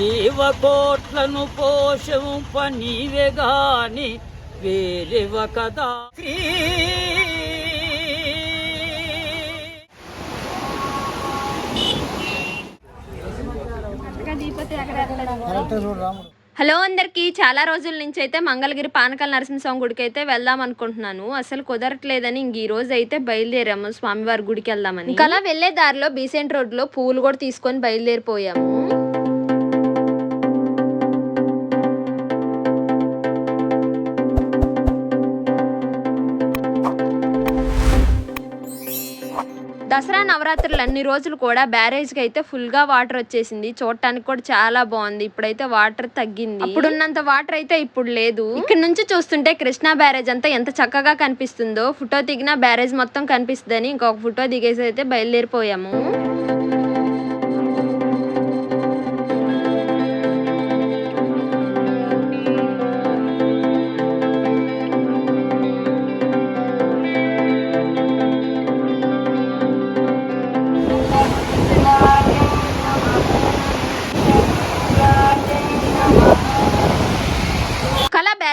జీవకోట్లను పోషింప నీవే గాని వేరెవ కదా. శ్రీ హలో అందరికి చాలా రోజుల నుంచి అయితే మంగళగిరి పానకాల నరసింహస్వామి గుడికి అయితే వెళ్దాం అనుకుంటున్నాను. అసలు కుదరట్లేదని ఇంక ఈ రోజు అయితే బయలుదేరాము. స్వామివారి గుడికి వెళ్దామని. ఇంకా అలా వెళ్ళే దారిలో బీసెంట్ రోడ్లో పువ్వులు కూడా తీసుకొని బయలుదేరిపోయాము. దసరా నవరాత్రులు అన్ని రోజులు కూడా బ్యారేజ్కి అయితే ఫుల్గా వాటర్ వచ్చేసింది. చూడటానికి కూడా చాలా బాగుంది. ఇప్పుడైతే వాటర్ తగ్గింది. ఇప్పుడున్నంత వాటర్ అయితే ఇప్పుడు లేదు. ఇక్కడ నుంచి చూస్తుంటే కృష్ణా బ్యారేజ్ అంతా ఎంత చక్కగా కనిపిస్తుందో. ఫోటో దిగిన బ్యారేజ్ మొత్తం కనిపిస్తుందని ఇంకొక ఫోటో దిగేసి అయితే బయలుదేరిపోయాము.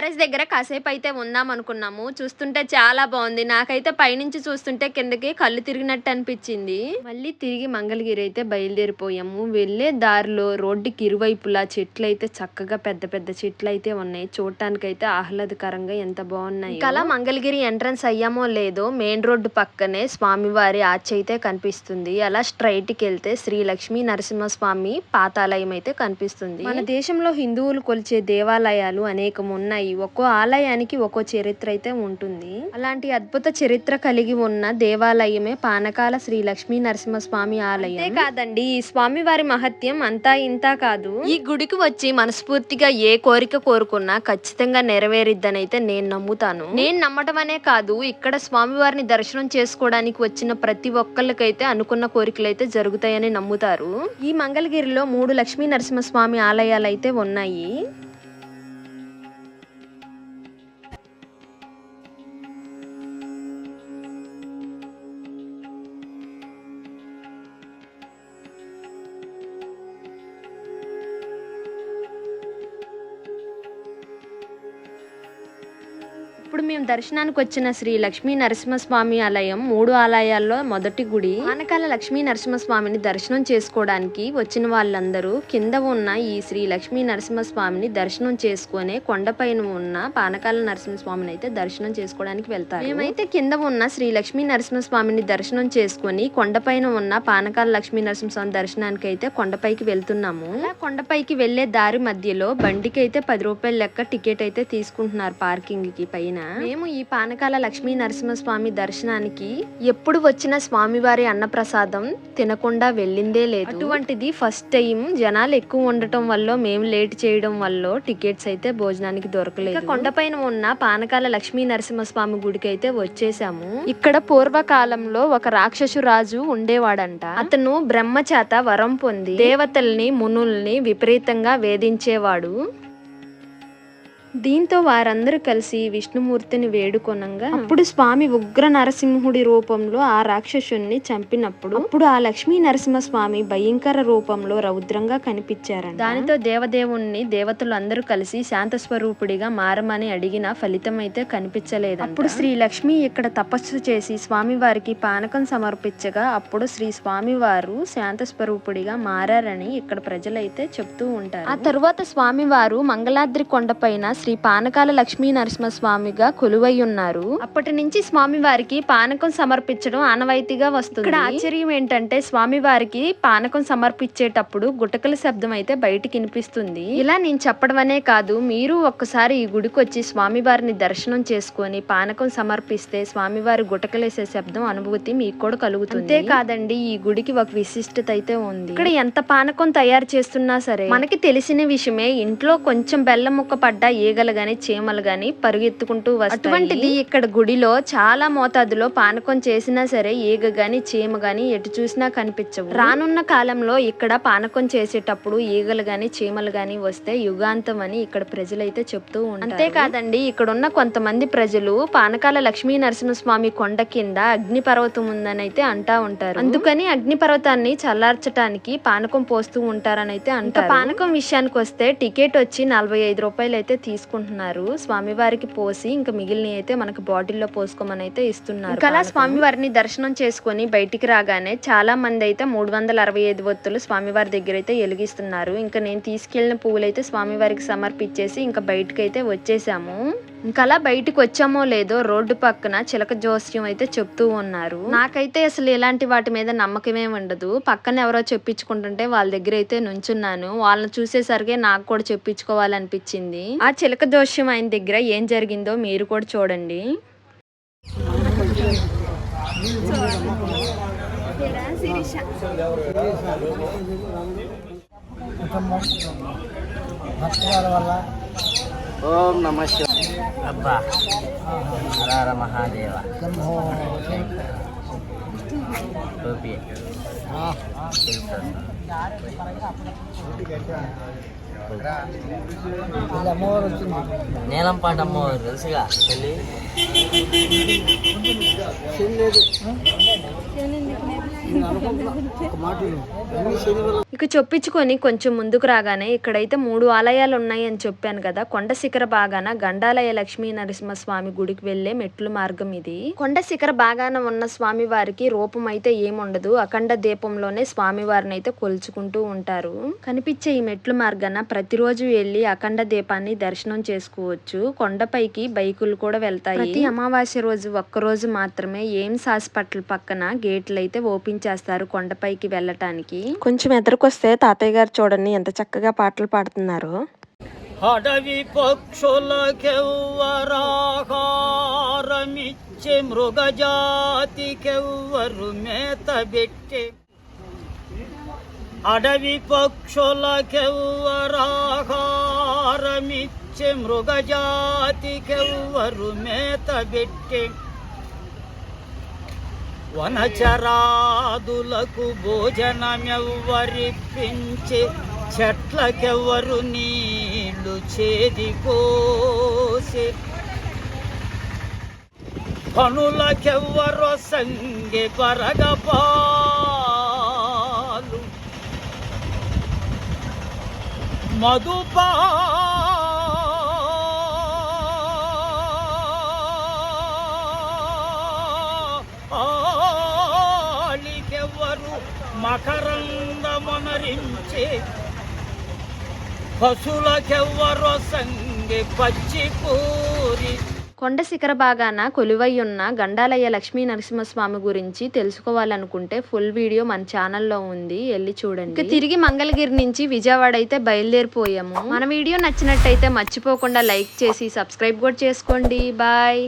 బ్యారేజ్ దగ్గర కాసేపు అయితే ఉందాం అనుకున్నాము చూస్తుంటే చాలా బాగుంది. నాకైతే పైనుంచి చూస్తుంటే కిందకి కళ్ళు తిరిగినట్టు అనిపించింది. మళ్ళీ తిరిగి మంగళగిరి అయితే బయలుదేరిపోయాము. వెళ్ళే దారిలో రోడ్డుకి ఇరువైపులా చెట్లు అయితే చక్కగా పెద్ద పెద్ద చెట్లు అయితే ఉన్నాయి. చూడటానికి అయితే ఆహ్లాదకరంగా ఎంత బాగున్నాయి. కళ మంగళగిరి ఎంట్రన్స్ అయ్యామో లేదో మెయిన్ రోడ్డు పక్కనే స్వామివారి ఆర్చ్ అయితే కనిపిస్తుంది. అలా స్ట్రైట్కి వెళ్తే శ్రీ లక్ష్మీ నరసింహస్వామి పాతాలయం అయితే కనిపిస్తుంది. మన దేశంలో హిందువులు కొలిచే దేవాలయాలు అనేకం ఉన్నాయి ఒక్కో ఆలయానికి ఒక్కో చరిత్ర అయితే ఉంటుంది. అలాంటి అద్భుత చరిత్ర కలిగి ఉన్న దేవాలయమే పానకాల శ్రీ లక్ష్మీ నరసింహస్వామి ఆలయం. అంతే కాదండి ఈ స్వామి వారి మహత్యం అంతా ఇంతా కాదు. ఈ గుడికి వచ్చి మనస్ఫూర్తిగా ఏ కోరిక కోరుకున్నా ఖచ్చితంగా నెరవేరిద్దని అయితే నేను నమ్ముతాను. నేను నమ్మటం అనే కాదు ఇక్కడ స్వామివారిని దర్శనం చేసుకోవడానికి వచ్చిన ప్రతి ఒక్కళ్ళకైతే అనుకున్న కోరికలు అయితే జరుగుతాయని నమ్ముతారు. ఈ మంగళగిరిలో మూడు లక్ష్మీ నరసింహస్వామి ఆలయాలు అయితే ఉన్నాయి. ఇప్పుడు మేము దర్శనానికి వచ్చిన శ్రీ లక్ష్మీ నరసింహస్వామి ఆలయం మూడు ఆలయాల్లో మొదటి గుడి. పానకాల లక్ష్మీ నరసింహస్వామిని దర్శనం చేసుకోవడానికి వచ్చిన వాళ్ళందరూ కింద ఉన్న ఈ శ్రీ లక్ష్మీ నరసింహస్వామిని దర్శనం చేసుకునే కొండపైన ఉన్న పానకాల నరసింహస్వామిని అయితే దర్శనం చేసుకోవడానికి వెళ్తారు. మేమైతే కింద ఉన్న శ్రీ లక్ష్మీ నరసింహస్వామిని దర్శనం చేసుకుని కొండపైన ఉన్న పానకాల లక్ష్మీ నరసింహస్వామి దర్శనానికి అయితే కొండపైకి వెళ్తున్నాము. కొండపైకి వెళ్ళే దారి మధ్యలో బండికి అయితే పది రూపాయల లెక్క టికెట్ అయితే తీసుకుంటున్నారు పార్కింగ్కి పైన. మేము ఈ పానకాల లక్ష్మీ నరసింహస్వామి దర్శనానికి ఎప్పుడు వచ్చిన స్వామివారి అన్నప్రసాదం తినకుండా వెళ్ళిందే లేదు. అటువంటిది ఫస్ట్ టైం జనాలు ఎక్కువ ఉండటం వల్ల మేము లేట్ చేయడం వల్ల టికెట్స్ అయితే భోజనానికి దొరకలేదు. ఇక కొండపైన ఉన్న పానకాల లక్ష్మీ నరసింహస్వామి గుడికి అయితే వచ్చేసాము. ఇక్కడ పూర్వకాలంలో ఒక రాక్షసు రాజు ఉండేవాడంట. అతను బ్రహ్మ చేత వరం పొంది దేవతల్ని మునుల్ని విపరీతంగా వేధించేవాడు. దీంతో వారందరూ కలిసి విష్ణుమూర్తిని వేడుకొనంగా అప్పుడు స్వామి ఉగ్ర నరసింహుడి రూపంలో ఆ రాక్షసుని చంపినప్పుడు అప్పుడు ఆ లక్ష్మీ నరసింహ స్వామి భయంకర రూపంలో రౌద్రంగా కనిపించారంట. దానితో దేవదేవుణ్ణి దేవతలు అందరూ కలిసి శాంత స్వరూపుడిగా మారమని అడిగిన ఫలితం అయితే కనిపించలేదు అప్పుడు శ్రీ లక్ష్మి ఇక్కడ తపస్సు చేసి స్వామి వారికి పానకం సమర్పించగా అప్పుడు శ్రీ స్వామి వారు శాంత స్వరూపుడిగా మారారని ఇక్కడ ప్రజలైతే చెప్తూ ఉంటారు. ఆ తరువాత స్వామి వారు మంగళాద్రి కొండపైన శ్రీ పానకాల లక్ష్మీ నరసింహస్వామిగా కొలువై ఉన్నారు అప్పటి నుంచి స్వామి వారికి పానకం సమర్పించడం ఆనవాయితీగా వస్తుంది. ఇక్కడ ఆశ్చర్యం ఏంటంటే స్వామి వారికి పానకం సమర్పించేటప్పుడు గుటకల శబ్దం అయితే బయటికి వినిపిస్తుంది. ఇలా నేను చెప్పడం అనే కాదు మీరు ఒక్కసారి ఈ గుడికి వచ్చి స్వామి వారిని దర్శనం చేసుకొని పానకం సమర్పిస్తే స్వామివారి గుటకలేసే శబ్దం అనుభూతి మీకు కూడా కలుగుతుంది. అంతే కాదండి ఈ గుడికి ఒక విశిష్టత అయితే ఉంది. ఇక్కడ ఎంత పానకం తయారు చేస్తున్నా సరే మనకి తెలిసిన విషయమే ఇంట్లో కొంచెం బెల్లం ముక్క పడ్డా ఏ ఈగలు గాని చీమలు గాని పరుగెత్తుకుంటూ వస్తాయి. అటువంటిది ఇక్కడ గుడిలో చాలా మోతాదులో పానకం చేసినా సరే ఈగ గాని చీమ గాని ఎటు చూసినా కనిపించవు. రానున్న కాలంలో ఇక్కడ పానకం చేసేటప్పుడు ఈగలు గాని చీమలు గాని వస్తే యుగాంతం అని ఇక్కడ ప్రజలైతే చెప్తూ ఉంటారు. అంతేకాదండి ఇక్కడ ఉన్న కొంతమంది ప్రజలు పానకాల లక్ష్మీ నరసింహస్వామి కొండ కింద అగ్ని పర్వతం ఉందని అయితే అంటా ఉంటారు. అందుకని అగ్ని పర్వతాన్ని చల్లార్చడానికి పానకం పోస్తూ ఉంటారని అయితే అంటారు. పానకం విషయానికి వస్తే టికెట్ వచ్చి నలభై ఐదు రూపాయలు అయితే తీసుకుంటున్నారు. స్వామివారికి పోసి ఇంకా మిగిలిన అయితే మనకి బాటిల్లో పోసుకోమని అయితే ఇస్తున్నారు అలా స్వామివారిని దర్శనం చేసుకొని బయటికి రాగానే చాలా మంది అయితే మూడు వందల అరవై ఐదు ఒత్తులు స్వామివారి దగ్గర అయితే వెలిగిస్తున్నారు ఇంకా నేను తీసుకెళ్ళిన పువ్వులు అయితే స్వామివారికి సమర్పించేసి ఇంకా బయటకు అయితే వచ్చేసాము. ఇంకా అలా బయటకు వచ్చామో లేదో రోడ్డు పక్కన చిలక జోస్యం అయితే చెప్తూ ఉన్నారు. నాకైతే అసలు ఇలాంటి వాటి మీద నమ్మకమే ఉండదు. పక్కన ఎవరో చెప్పించుకుంటుంటే వాళ్ళ దగ్గర అయితే నుంచున్నాను. వాళ్ళని చూసేసరికి నాకు కూడా చెప్పించుకోవాలనిపించింది. ఆ చిలక జోస్యం ఆయన దగ్గర ఏం జరిగిందో మీరు కూడా చూడండి. వల్ల ఓం నమ అబ్బా హర మహాదేవ శంభో టోపీ ఇలా అమ్మవారు వచ్చింది నీలం పాట అమ్మ తెలుసుగా ఇక చొప్పించుకొని కొంచెం ముందుకు రాగానే ఇక్కడైతే మూడు ఆలయాలు ఉన్నాయి అని చెప్పాను కదా. కొండ శిఖర బాగాన గండాలయ లక్ష్మీ నరసింహస్వామి గుడికి వెళ్ళే మెట్లు మార్గం ఇది. కొండ శిఖర బాగాన ఉన్న స్వామి వారికి రూపం అయితే ఏముండదు. అఖండ దీపంలోనే స్వామి వారిని అయితే కొలుచుకుంటూ ఉంటారు. కనిపించే ఈ మెట్లు మార్గాన ప్రతిరోజు వెళ్ళి అఖండ దీపాన్ని దర్శనం చేసుకోవచ్చు. కొండపైకి బైకులు కూడా వెళ్తాయి. ప్రతి అమావాస్య రోజు ఒక్క రోజు మాత్రమే ఎయిమ్స్ హాస్పిటల్ పక్కన గేట్లు అయితే ఓపెన్ చేస్తారు కొండపైకి వెళ్ళటానికి? కొంచెం ఎదురుకొస్తే తాతయ్య గారు చూడండి ఎంత చక్కగా పాటలు పాడుతున్నారు. అడవి పక్షులకెవ్వరాహారమిచ్చే మృగజాతికెవ్వరు మేత పెట్టే అడవి పక్షులకెవ్వరాహారమిచ్చే మృగజాతికెవ్వరు మేత పెట్టి వనచరాదులకు భోజనమెవ్వరిప్పించే చెట్లకెవ్వరు నీళ్ళు కోసి పనులకెవ్వరో సంగె పరగపా మధుపా ఆలికెవ్వరు మకరందమనరించే పశులకెవ్వరు సంగె పచ్చి పూరి కొండ శిఖర భాగాన కొలువై ఉన్న గండాలయ్య లక్ష్మీ నరసింహస్వామి గురించి తెలుసుకోవాలనుకుంటే ఫుల్ వీడియో మన ఛానల్లో ఉంది. వెళ్ళి చూడండి. ఇక తిరిగి మంగళగిరి నుంచి విజయవాడ అయితే బయలుదేరిపోయాము. మన వీడియో నచ్చినట్టయితే మర్చిపోకుండా లైక్ చేసి సబ్స్క్రైబ్ కూడా చేసుకోండి. బాయ్.